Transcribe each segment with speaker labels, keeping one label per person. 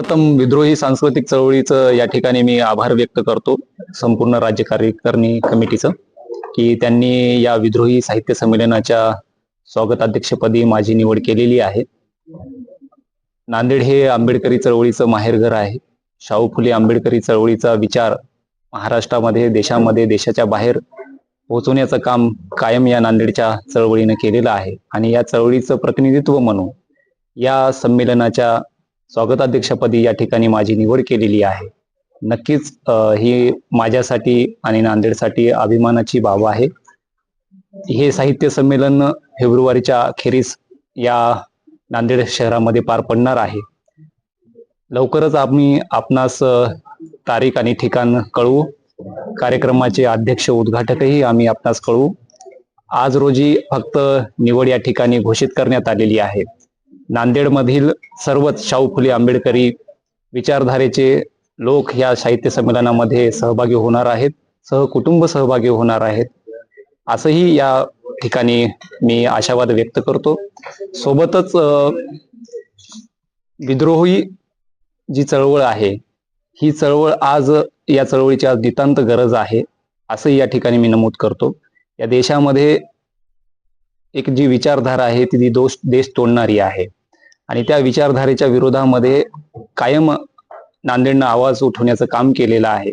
Speaker 1: प्रथम विद्रोही सांस्कृतिक चळवळीचं या ठिकाणी मी आभार व्यक्त करतो. संपूर्ण राज्य कार्यकारिणी कमिटीचं की त्यांनी या विद्रोही साहित्य संमेलनाच्या स्वागताध्यक्षपदी माझी निवड केलेली आहे. नांदेड हे आंबेडकरी चळवळीचं माहेरघर आहे. शाहू फुले आंबेडकरी चळवळीचा विचार महाराष्ट्रामध्ये देशामध्ये देशाच्या बाहेर पोहोचवण्याचं काम कायम या नांदेडच्या चळवळीनं केलेलं आहे. आणि या चळवळीचं प्रतिनिधित्व म्हणून या संमेलनाच्या स्वागताध्यक्षपदी या ठिकाणी माझी निवड केलेली आहे. नक्कीच ही माझ्यासाठी आणि नांदेडसाठी अभिमानाची बाब आहे. हे साहित्य संमेलन फेब्रुवारीच्या अखेरीस या नांदेड शहरामध्ये पार पडणार आहे. लवकरच आम्ही आपणास तारीख आणि ठिकाण कळवू. कार्यक्रमाचे अध्यक्ष उद्घाटकही आम्ही आपणास कळवू. आज रोजी फक्त निवड या ठिकाणी घोषित करण्यात आलेली आहे. नांदेडमधील सर्वच शाहू फुले आंबेडकरी विचारधारेचे लोक या साहित्य संमेलनामध्ये सहभागी होणार आहेत सहकुटुंब सहभागी होणार आहेत. असंही या ठिकाणी मी आशावाद व्यक्त करतो. सोबतच विद्रोही जी चळवळ आहे ही चळवळ आज या चळवळीची आज नितांत गरज आहे असंही या ठिकाणी मी नमूद करतो. या देशामध्ये एक जी विचारधारा आहे ती दोष देश तोडणारी आहे. आणि त्या विचारधारेच्या विरोधामध्ये कायम नांदेडनं आवाज उठवण्याचं काम केलेलं आहे.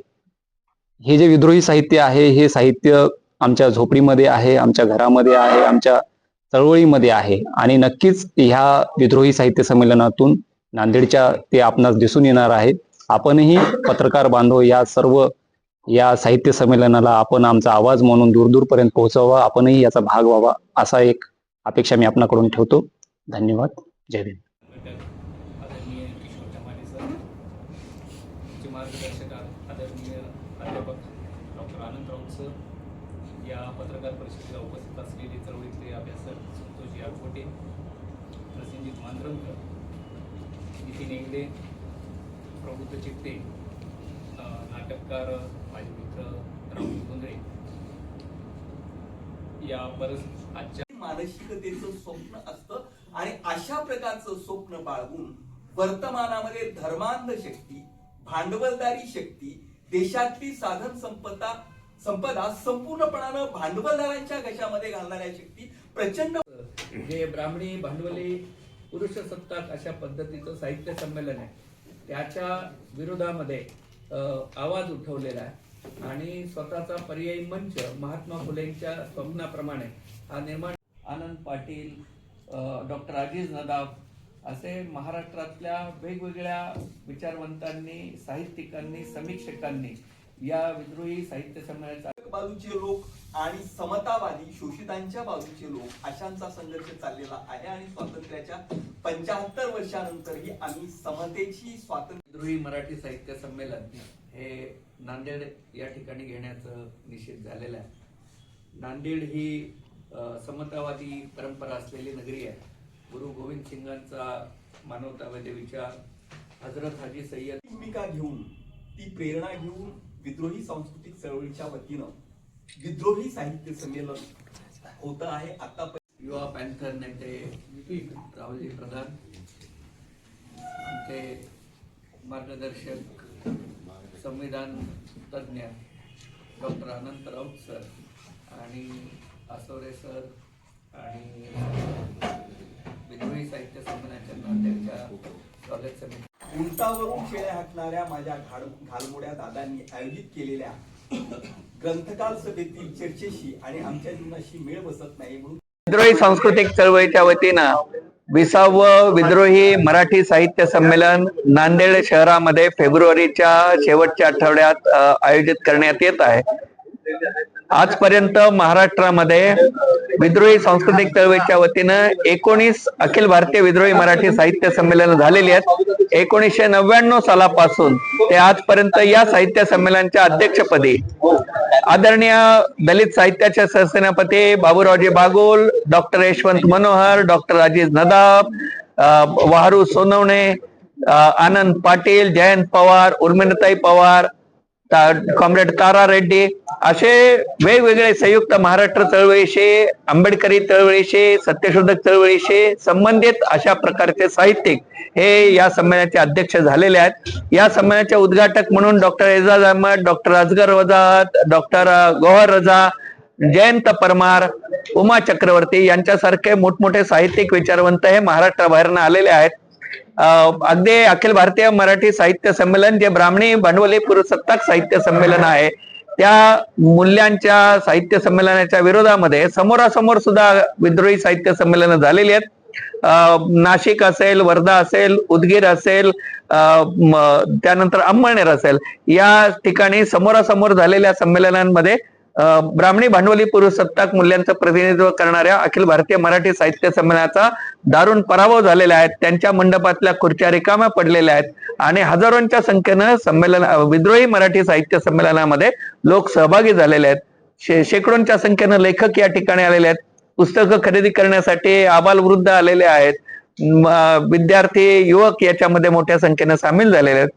Speaker 1: हे जे विद्रोही साहित्य आहे हे साहित्य आमच्या झोपडीमध्ये आहे आमच्या घरामध्ये आहे आमच्या चळवळीमध्ये आहे. आणि नक्कीच ह्या विद्रोही साहित्य संमेलनातून नांदेडच्या ते आपणास दिसून येणार आहे आपणही पत्रकार बांधव या सर्व या साहित्य संमेलनाला आपण आमचा आवाज म्हणून दूर दूरपर्यंत आपणही याचा भाग व्हावा असा एक अपेक्षा मी आपणाकडून ठेवतो. धन्यवाद. जय भीम
Speaker 2: आदरणीय किशोर चव्हाणे सर आमचे मार्गदर्शक आदरणीय प्राध्यापक डॉक्टर आनंद राऊत सर या पत्रकार परिषदेला उपस्थित असलेले चळवळीतले अभ्यासक संतोषजी आगोटे प्रसेनजित मांजरमकर नितीन एंगडे प्रबुद्ध चित्ते नाटककार माझे मित्र राहुल गोंधळे या परस आजच्या
Speaker 3: मानसिकतेचं स्वप्न असतं आणि अशा प्रकारचं स्वप्न बाळगून वर्तमानामध्ये धर्मांध शक्ती भांडवलदारी शक्ती देशातली साधन संपदा संपदा संपूर्णपणानं भांडवलदारांच्या घशामध्ये घालणाऱ्या शक्ती प्रचंड
Speaker 4: हे ब्राह्मणी भांडवली पुरुष सत्ताक अशा पद्धतीचं साहित्य संमेलन आहे. त्याच्या विरोधामध्ये आवाज उठवलेला आहे. आणि स्वतःचा पर्यायी मंच महात्मा फुलेंच्या स्वप्नाप्रमाणे हा निर्माण आनंद पाटील डॉक्टर अजीज नदाफ असे महाराष्ट्रातल्या वेगवेगळ्या विचारवंतांनी साहित्यिकांनी समीक्षकांनी या विद्रोही साहित्य संमेलनाचा
Speaker 3: बाजूचे लोक आणि समतावादी शोषितांच्या बाजूचे लोक अशांचा संघर्ष चाललेला आहे आणि स्वातंत्र्याच्या पंचाहत्तर वर्षानंतरही आम्ही समतेची स्वातंत्र्य
Speaker 4: विद्रोही मराठी साहित्य संमेलन हे नांदेड या ठिकाणी घेण्याचं निश्चित झालेलं आहे. नांदेड ही समतावादी परंपरा असलेली नगरी आहे. गुरु गोविंद सिंगांचा मानवतावादी विचार हजरत हाजी सय्यद
Speaker 3: भूमिका घेऊन ती प्रेरणा घेऊन विद्रोही सांस्कृतिक चळवळीच्या वतीनं विद्रोही साहित्य संमेलन होत आहे आता
Speaker 4: युवा पॅन्थर नेते राहुलजी प्रधान आमचे मार्गदर्शक संविधान तज्ज्ञ डॉक्टर अनंत राऊत सर आणि आसवरे सर आणि विद्रोही साहित्य संमेलनाच्या नांदेडच्या स्वागत समिती
Speaker 3: उंटावरून शेळ्या हाकणाऱ्या माझ्या घाड घालमोड्या दादांनी आयोजित केलेल्या ग्रंथकाल सभेतील चर्चेशी आणि आमच्या जीवनाशी मेळ बसत नाही म्हणून
Speaker 5: विद्रोही सांस्कृतिक चळवळीच्या वतीनं विसावं विद्रोही मराठी साहित्य संमेलन नांदेड शहरामध्ये फेब्रुवारीच्या शेवटच्या आठवड्यात आयोजित करण्यात येत आहे. आजपर्यंत महाराष्ट्रामध्ये विद्रोही सांस्कृतिक चळवळीच्या वतीनं एकोणीस अखिल भारतीय विद्रोही मराठी साहित्य संमेलन झालेली आहेत. एकोणीसशे नव्याण्णव सालापासून ते आजपर्यंत या साहित्य संमेलनाच्या अध्यक्षपदी आदरणीय दलित साहित्याचे सहसेनापती बाबूरावजी बागुल डॉक्टर यशवंत मनोहर डॉक्टर राजेश नदाब वाहरू सोनवणे आनंद पाटील जयंत पवार उर्मिनताई पवार कॉम्रेड तारा रेड्डी असे वेगवेगळे संयुक्त महाराष्ट्र चळवळीशी आंबेडकरी चळवळीशी सत्यशोधक चळवळीशी संबंधित अशा प्रकारचे साहित्यिक हे या संमेलनाचे अध्यक्ष झालेले आहेत. या संमेलनाचे उद्घाटक म्हणून डॉक्टर एजाज अहमद डॉक्टर अजगर वजात डॉक्टर गोहर रजा जयंत परमार उमा चक्रवर्ती यांच्यासारखे मोठमोठे साहित्यिक विचारवंत हे महाराष्ट्राबाहेरनं आलेले आहेत. अगदी अखिल भारतीय मराठी साहित्य संमेलन जे ब्राह्मणी भांडवली पुरुषसत्ताक साहित्य संमेलन आहे त्या मूल्यांच्या साहित्य संमेलनाच्या विरोधामध्ये समोरासमोर सुद्धा विद्रोही साहित्य संमेलन झालेली आहेत. नाशिक असेल वर्धा असेल उदगीर असेल त्यानंतर अंमळनेर असेल या ठिकाणी समोरासमोर झालेल्या संमेलनांमध्ये ब्राह्मणी भांडवली पुरुषसत्ताक मूल्यांचं प्रतिनिधित्व करणाऱ्या अखिल भारतीय मराठी साहित्य संमेलनाचा दारुण पराभव झालेला आहे त्यांच्या मंडपातल्या खुर्च्या रिकाम्या पडलेल्या आहेत. आणि हजारोंच्या संख्येनं संमेलन विद्रोही मराठी साहित्य संमेलनामध्ये लोक सहभागी झालेले आहेत. शे शेकडोंच्या संख्येनं लेखक या ठिकाणी आलेले आहेत. पुस्तकं खरेदी करण्यासाठी आबाल वृद्ध आलेले आहेत. विद्यार्थी युवक याच्यामध्ये मोठ्या संख्येनं सामील झालेले आहेत.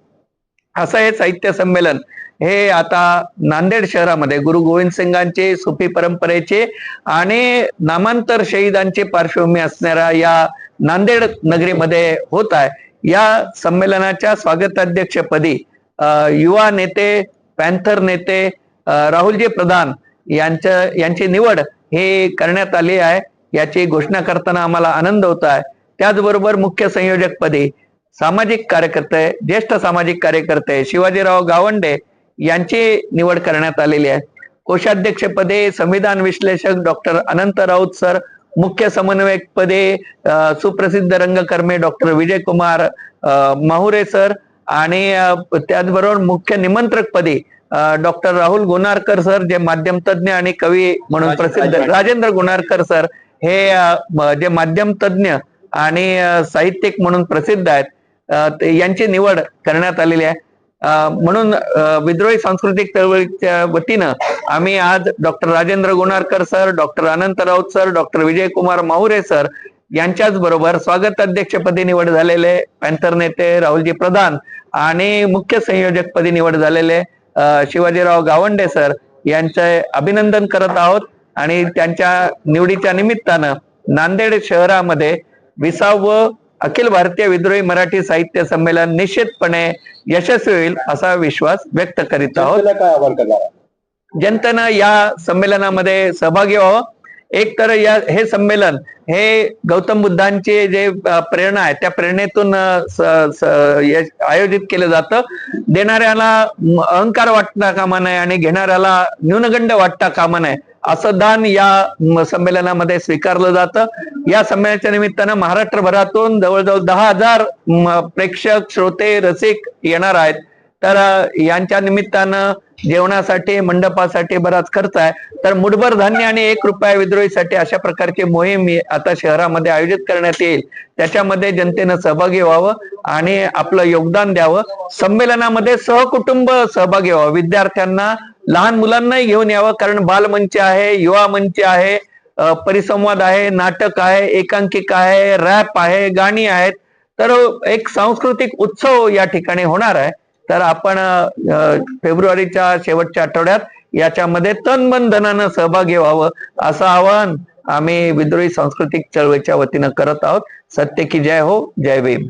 Speaker 5: असं हे साहित्य संमेलन. हे आता नांदेड शहरामध्ये गुरु गोविंद सिंगांचे सुफी परंपरेचे आणि नामांतर शहीदांची पार्श्वभूमी असणाऱ्या या नांदेड नगरीमध्ये होत आहे. या संमेलनाच्या स्वागताध्यक्षपदी युवा नेते पॅन्थर नेते राहुलजी प्रधान यांच्या यांची निवड हे करण्यात आली आहे. याची घोषणा करताना आम्हाला आनंद होत आहे. त्याचबरोबर मुख्य संयोजकपदी सामाजिक कार्यकर्ते ज्येष्ठ सामाजिक कार्यकर्ते शिवाजीराव गावंडे यांची निवड करण्यात आलेली आहे. कोषाध्यक्षपदी संविधान विश्लेषक डॉक्टर अनंत राऊत सर मुख्य समन्वयक पदे सुप्रसिद्ध रंगकर्मी डॉक्टर विजय कुमार माहुरे सर आणि त्याचबरोबर मुख्य निमंत्रक पदी डॉक्टर राहुल गुणारकर सर जे माध्यम तज्ज्ञ आणि कवी म्हणून प्रसिद्ध राजेंद्र. गुणारकर सर हे जे माध्यम तज्ज्ञ आणि साहित्यिक म्हणून प्रसिद्ध आहेत. यांची निवड करण्यात आलेली आहे. म्हणून विद्रोही सांस्कृतिक चळवळीच्या वतीनं आम्ही आज doctor Rajendra Gunarkar sir doctor Anant Raut sir doctor Vijay Kumar Mahure sir यांच्याच बरोबर स्वागत अध्यक्षपदी निवड झालेले पॅन्थर नेते राहुलजी प्रधान आणि मुख्य संयोजक पदी निवड झालेले शिवाजीराव गावंडे सर यांचे अभिनंदन करत आहोत आणि त्यांच्या निवडीच्या निमित्तानं नांदेड शहरामध्ये विसावं अखिल भारतीय विद्रोही मराठी साहित्य संमेलन निश्चितपणे यशस्वी होईल असा विश्वास व्यक्त करीत आहोत. जनतेनं या संमेलनामध्ये सहभागी व्हावं. एक तर या हे संमेलन हे गौतम बुद्धांचे जे प्रेरणा आहे त्या प्रेरणेतून आयोजित केलं जातं. देणाऱ्याला अहंकार वाटता कामा नये आणि घेणाऱ्याला न्यूनगंड वाटता कामा नये. असं दान या संमेलनामध्ये स्वीकारलं जातं. या संमेलनाच्या निमित्तानं महाराष्ट्रभरातून जवळजवळ दहा हजार प्रेक्षक श्रोते रसिक येणार आहेत. तर यांच्या निमित्तानं जेवणासाठी मंडपासाठी बराच खर्च आहे. तर मुठभर धान्य आणि एक रुपया विद्रोहीसाठी अशा प्रकारची मोहीम आता शहरामध्ये आयोजित करण्यात येईल. त्याच्यामध्ये जनतेनं सहभागी व्हावं आणि आपलं योगदान द्यावं. संमेलनामध्ये सहकुटुंब सहभागी व्हावं. विद्यार्थ्यांना लहान मुलांनाही घेऊन यावं कारण बालमंच आहे युवा मंच आहे परिसंवाद आहे नाटक आहे एकांकिका आहे रॅप आहे गाणी आहेत. तर एक सांस्कृतिक उत्सव या ठिकाणी होणार आहे. तर आपण फेब्रुवारीच्या शेवटच्या आठवड्यात याच्यामध्ये तन मन धनानं सहभागी व्हावं असं आवाहन आम्ही विद्रोही सांस्कृतिक चळवळीच्या वतीनं करत आहोत. सत्य की जय हो जय भीम.